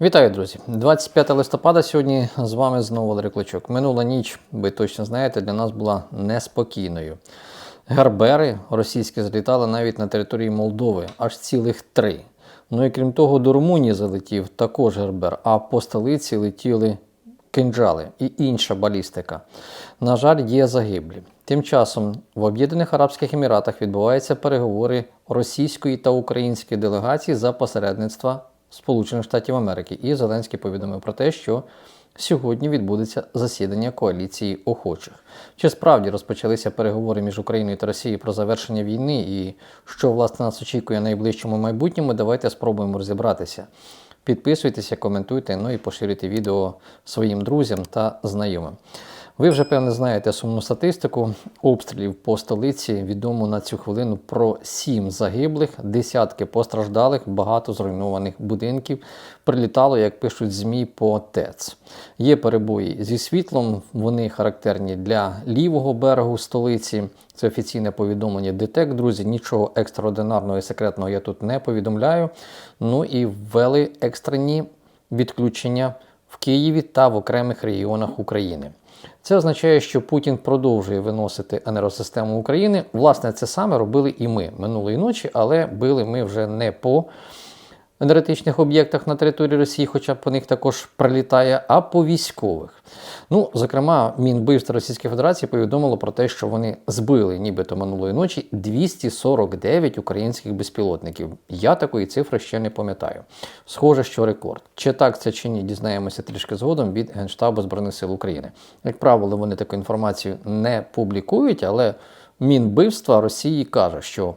Вітаю, друзі! 25 листопада сьогодні з вами знову Валерій Клочок. Минула ніч, ви точно знаєте, для нас була неспокійною. Гербери російські злітали навіть на території Молдови, аж цілих три. Ну і крім того, до Румунії залетів також гербер, а по столиці летіли кинджали і інша балістика. На жаль, є загиблі. Тим часом в Об'єднаних Арабських Еміратах відбуваються переговори російської та української делегації за посередництва Сполучених Штатів Америки. І Зеленський повідомив про те, що сьогодні відбудеться засідання коаліції охочих. Чи справді розпочалися переговори між Україною та Росією про завершення війни і що власне нас очікує в найближчому майбутньому? Давайте спробуємо розібратися. Підписуйтеся, коментуйте, ну і поширюйте відео своїм друзям та знайомим. Ви вже певне знаєте сумну статистику обстрілів по столиці. Відомо на цю хвилину про сім загиблих, десятки постраждалих, багато зруйнованих будинків. Прилітало, як пишуть ЗМІ, по ТЕЦ. Є перебої зі світлом. Вони характерні для лівого берегу столиці. Це офіційне повідомлення ДТЕК. Друзі, нічого екстраординарного і секретного я тут не повідомляю. Ну і ввели екстрені відключення в Києві та в окремих регіонах України. Це означає, що Путін продовжує виносити енергосистему України. Власне, це саме робили і ми минулої ночі, але били ми вже не по енергетичних об'єктах на території Росії, хоча по них також прилітає, а по військових. Ну, зокрема, Мінбивства Російської Федерації повідомило про те, що вони збили, нібито минулої ночі, 249 українських безпілотників. Я такої цифри ще не пам'ятаю. Схоже, що рекорд. Чи так це чи ні, дізнаємося трішки згодом від Генштабу Збройних сил України. Як правило, вони таку інформацію не публікують, але Мінбивства Росії каже, що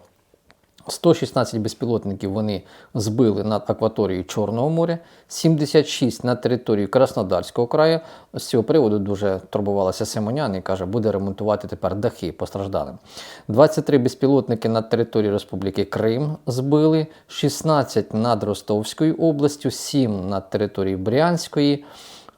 116 безпілотників вони збили над акваторією Чорного моря, 76 над територією Краснодарського краю. З цього приводу дуже турбувалася Симонян і каже, буде ремонтувати тепер дахи постраждалим. 23 безпілотники над територією Республіки Крим збили, 16 над Ростовською областю, 7 над територією Брянської.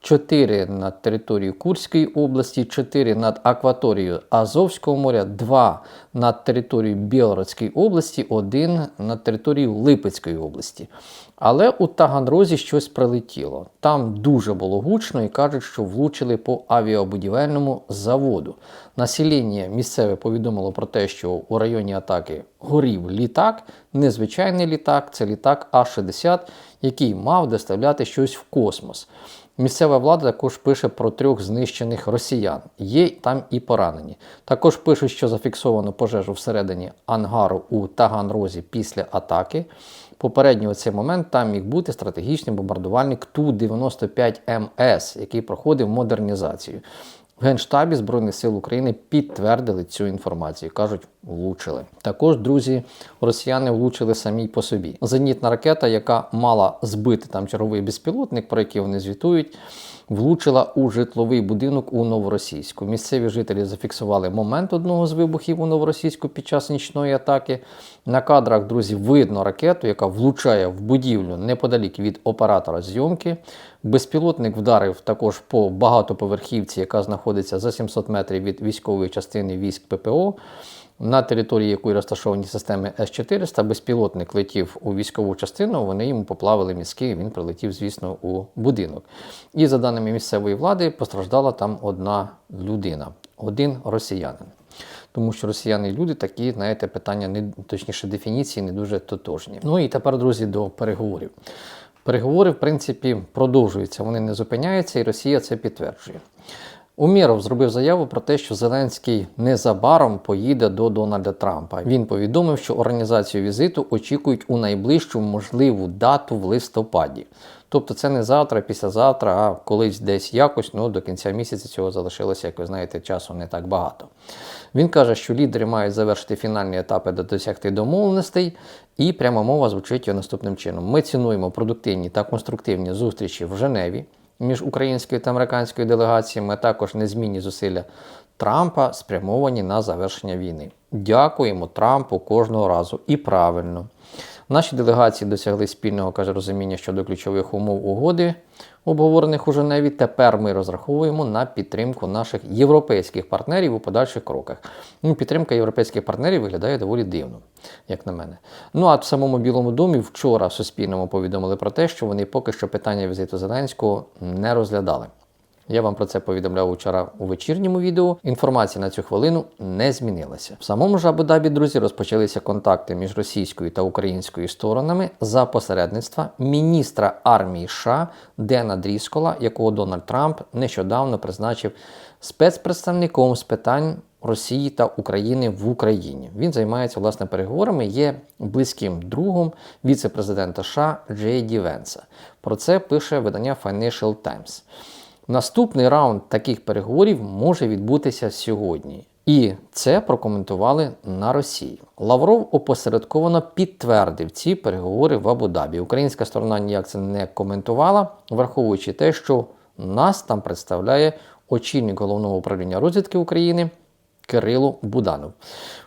4 над територією Курської області, 4 над акваторією Азовського моря, 2 над територією Білгородської області, 1 над територією Липецької області. Але у Таганрозі щось прилетіло. Там дуже було гучно і кажуть, що влучили по авіабудівельному заводу. Населення місцеве повідомило про те, що у районі атаки горів літак, незвичайний літак, це літак А-60, який мав доставляти щось в космос. Місцева влада також пише про трьох знищених росіян. Є там і поранені. Також пишуть, що зафіксовано пожежу всередині ангару у Таганрозі після атаки. Попередньо у цей момент там міг бути стратегічний бомбардувальник Ту-95МС, який проходив модернізацію. В Генштабі Збройних сил України підтвердили цю інформацію. Кажуть, влучили. Також, друзі, росіяни влучили самі по собі. Зенітна ракета, яка мала збити там черговий безпілотник, про який вони звітують, влучила у житловий будинок у Новоросійську. Місцеві жителі зафіксували момент одного з вибухів у Новоросійську під час нічної атаки. На кадрах, друзі, видно ракету, яка влучає в будівлю неподалік від оператора зйомки. Безпілотник вдарив також по багатоповерхівці, яка знаходиться за 700 метрів від військової частини військ ППО. На території якої розташовані системи С-400, безпілотник летів у військову частину, вони йому поплавили мізки, він прилетів, звісно, у будинок. І за даними місцевої влади, постраждала там одна людина, один росіянин. Тому що росіяни і люди такі, знаєте, питання, не точніше дефініції, не дуже тотожні. Ну і тепер, друзі, до переговорів. Переговори, в принципі, продовжуються, вони не зупиняються, і Росія це підтверджує. Умєров зробив заяву про те, що Зеленський незабаром поїде до Дональда Трампа. Він повідомив, що організацію візиту очікують у найближчу можливу дату в листопаді. Тобто це не завтра, післязавтра, а колись десь якось, ну до кінця місяця цього залишилося, як ви знаєте, часу не так багато. Він каже, що лідери мають завершити фінальні етапи до досягти домовленостей, і пряма мова звучить його наступним чином: ми цінуємо продуктивні та конструктивні зустрічі в Женеві між українською та американською делегаціями, також незмінні зусилля Трампа спрямовані на завершення війни. Дякуємо Трампу кожного разу і правильно. Наші делегації досягли спільного каже розуміння щодо ключових умов угоди, обговорених у Женеві. Тепер ми розраховуємо на підтримку наших європейських партнерів у подальших кроках. Ну, підтримка європейських партнерів виглядає доволі дивно, як на мене. Ну а в самому Білому домі вчора в Суспільному повідомили про те, що вони поки що питання візиту Зеленського не розглядали. Я вам про це повідомляв вчора у вечірньому відео. Інформація на цю хвилину не змінилася. В самому ж Абу-Дабі, друзі, розпочалися контакти між російською та українською сторонами за посередництва міністра армії США Дена Дріскола, якого Дональд Трамп нещодавно призначив спецпредставником з питань. Росії та України в Україні він займається власне переговорами. Є близьким другом віце-президента США Джей Ді Венса. Про це пише видання Financial Times. Наступний раунд таких переговорів може відбутися сьогодні. І це прокоментували на Росії. Лавров опосередковано підтвердив ці переговори в Абу-Дабі. Українська сторона ніяк це не коментувала, враховуючи те, що нас там представляє очільник головного управління розвідки України Кирило Буданов.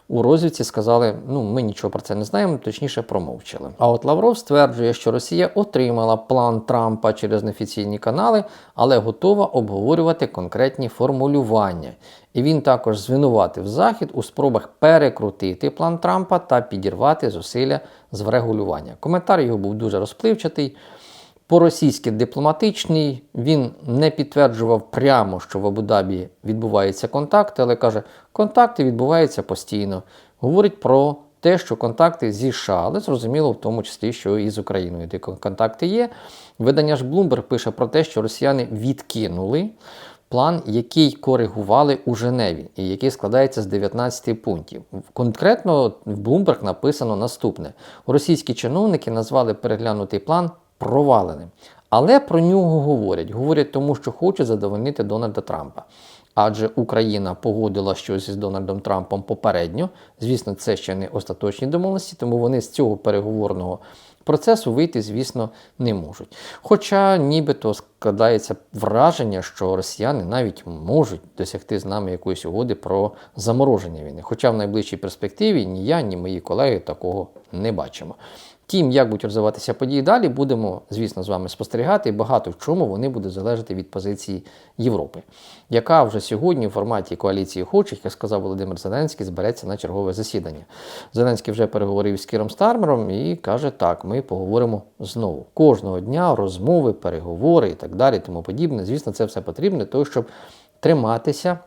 У розвідці сказали, ну ми нічого про це не знаємо, точніше промовчали. А от Лавров стверджує, що Росія отримала план Трампа через неофіційні канали, але готова обговорювати конкретні формулювання. І він також звинуватив Захід у спробах перекрутити план Трампа та підірвати зусилля з врегулювання. Коментар його був дуже розпливчатий. По-російськи дипломатичний, він не підтверджував прямо, що в Абу-Дабі відбуваються контакти, але каже, контакти відбуваються постійно. Говорить про те, що контакти зі США, але зрозуміло в тому числі, що і з Україною ті контакти є. Видання ж Bloomberg пише про те, що росіяни відкинули план, який коригували у Женеві, і який складається з 19 пунктів. Конкретно в Bloomberg написано наступне: російські чиновники назвали переглянутий план проваленим. Але про нього говорять. Говорять тому, що хочуть задовольнити Дональда Трампа. Адже Україна погодила щось із Дональдом Трампом попередньо. Звісно, це ще не остаточні домовленості, тому вони з цього переговорного процесу вийти, звісно, не можуть. Хоча нібито складається враження, що росіяни навіть можуть досягти з нами якоїсь угоди про замороження війни. Хоча в найближчій перспективі ні я, ні мої колеги такого не бачимо. Тим, як будуть розвиватися події далі, будемо, звісно, з вами спостерігати, багато в чому вони будуть залежати від позиції Європи, яка вже сьогодні в форматі коаліції охочих, як сказав Володимир Зеленський, збереться на чергове засідання. Зеленський вже переговорив з Кіром Стармером і каже: так, ми поговоримо знову. Кожного дня розмови, переговори і так далі, тому подібне. Звісно, це все потрібно того, щоб триматися.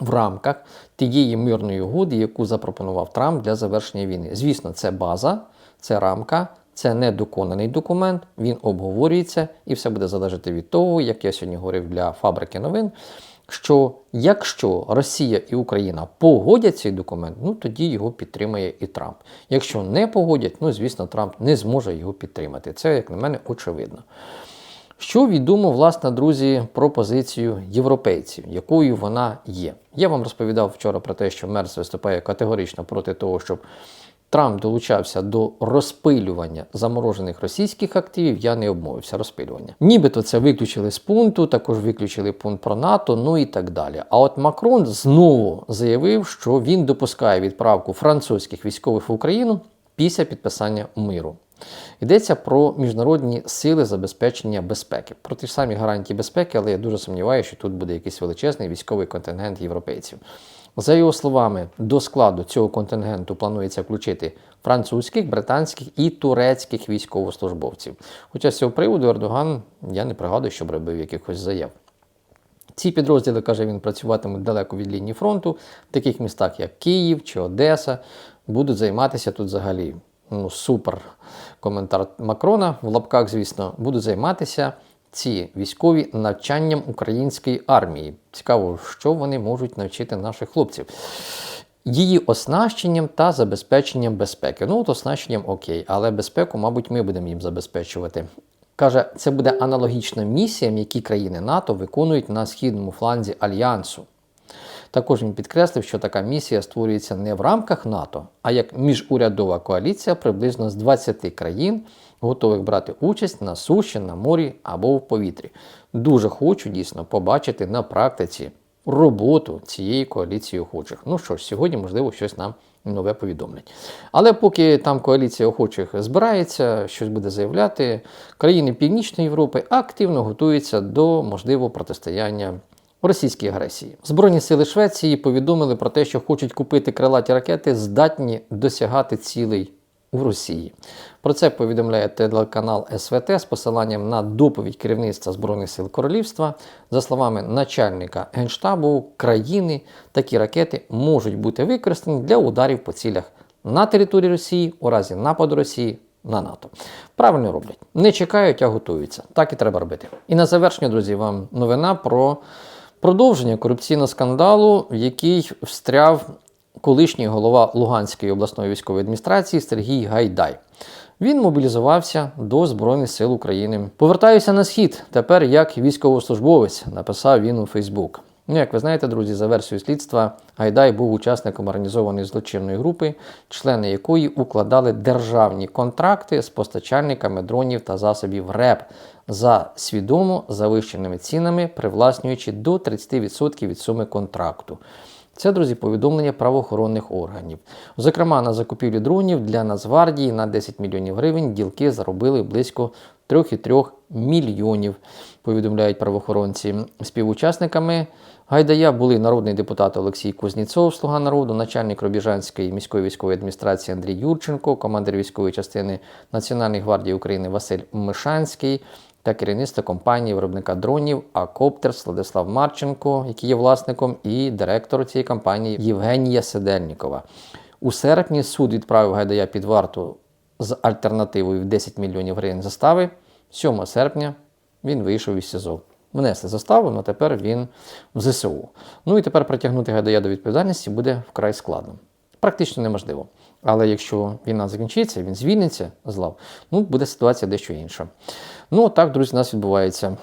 В рамках тієї мирної угоди, яку запропонував Трамп для завершення війни. Звісно, це база, це рамка, це недоконаний документ, він обговорюється і все буде залежати від того, як я сьогодні говорив для фабрики новин. Що якщо Росія і Україна погодять цей документ, ну тоді його підтримає і Трамп. Якщо не погодять, ну звісно, Трамп не зможе його підтримати. Це, як на мене, очевидно. Що відомо, власне, друзі, про позицію європейців, якою вона є. Я вам розповідав вчора про те, що Мерс виступає категорично проти того, щоб Трамп долучався до розпилювання заморожених російських активів, я не обмовився розпилювання. Нібито це виключили з пункту, також виключили пункт про НАТО, ну і так далі. А от Макрон знову заявив, що він допускає відправку французьких військових в Україну після підписання миру. Йдеться про міжнародні сили забезпечення безпеки. Про ті ж самі гарантії безпеки, але я дуже сумніваюся, що тут буде якийсь величезний військовий контингент європейців. За його словами, до складу цього контингенту планується включити французьких, британських і турецьких військовослужбовців. Хоча з цього приводу Ердоган я не пригадую, щоб робив якихось заяв. Ці підрозділи, каже він, працюватимуть далеко від лінії фронту, в таких містах, як Київ чи Одеса, будуть займатися тут взагалі. Ну, супер коментар Макрона в лапках, звісно, будуть займатися ці військові навчанням української армії. Цікаво, що вони можуть навчити наших хлопців. Її оснащенням та забезпеченням безпеки. Ну, от оснащенням окей, але безпеку, мабуть, ми будемо їм забезпечувати. Каже, це буде аналогічна місіям, які країни НАТО виконують на східному фланзі Альянсу. Також він підкреслив, що така місія створюється не в рамках НАТО, а як міжурядова коаліція приблизно з 20 країн, готових брати участь на суші, на морі або в повітрі. Дуже хочу дійсно побачити на практиці роботу цієї коаліції охочих. Ну що ж, сьогодні, можливо, щось нам нове повідомлять. Але поки там коаліція охочих збирається, щось буде заявляти, країни Північної Європи активно готуються до можливого протистояння російській агресії. Збройні сили Швеції повідомили про те, що хочуть купити крилаті ракети, здатні досягати цілей у Росії. Про це повідомляє телеканал СВТ з посиланням на доповідь керівництва Збройних сил Королівства. За словами начальника генштабу країни, такі ракети можуть бути використані для ударів по цілях на території Росії у разі нападу Росії на НАТО. Правильно роблять. Не чекають, а готуються. Так і треба робити. І на завершення, друзі, вам новина про продовження корупційного скандалу, в який встряв колишній голова Луганської обласної військової адміністрації Сергій Гайдай. Він мобілізувався до Збройних сил України. Повертаюся на схід тепер як військовослужбовець, написав він у Фейсбук. Ну, як ви знаєте, друзі, за версією слідства, Гайдай був учасником організованої злочинної групи, члени якої укладали державні контракти з постачальниками дронів та засобів РЕП за свідомо завищеними цінами, привласнюючи до 30% від суми контракту. Це, друзі, повідомлення правоохоронних органів. Зокрема, на закупівлі дронів для Нацгвардії на 10 мільйонів гривень ділки заробили близько 3,3 мільйонів, повідомляють правоохоронці. Співучасниками Гайдая були народний депутат Олексій Кузніцов, слуга народу, начальник Робіжанської міської військової адміністрації Андрій Юрченко, командир військової частини Національної гвардії України Василь Мишанський та керівництво компанії виробника дронів Акоптер Владислав Марченко, який є власником, і директор цієї компанії Євгенія Седельнікова. У серпні суд відправив Гайдая під варту з альтернативою в 10 мільйонів гривень застави. 7 серпня він вийшов із СІЗО. Внесли заставу, але тепер він в ЗСУ. Ну і тепер притягнути Гайдая до відповідальності буде вкрай складно. Практично неможливо. Але якщо війна закінчиться, він звільниться з лав, ну буде ситуація дещо інша. Ну так, друзі, у нас відбувається.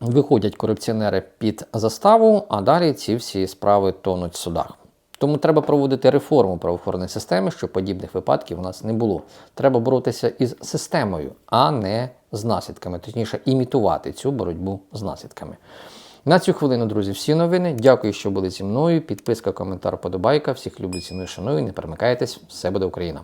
Виходять корупціонери під заставу, а далі ці всі справи тонуть в судах. Тому треба проводити реформу правоохоронної системи, щоб подібних випадків у нас не було. Треба боротися із системою, а не з наслідками, точніше, імітувати цю боротьбу з наслідками. На цю хвилину, друзі, всі новини. Дякую, що були зі мною. Підписка, коментар, подобайка. Всіх люблю, ціную, шаную. Не перемикайтесь, все буде Україна!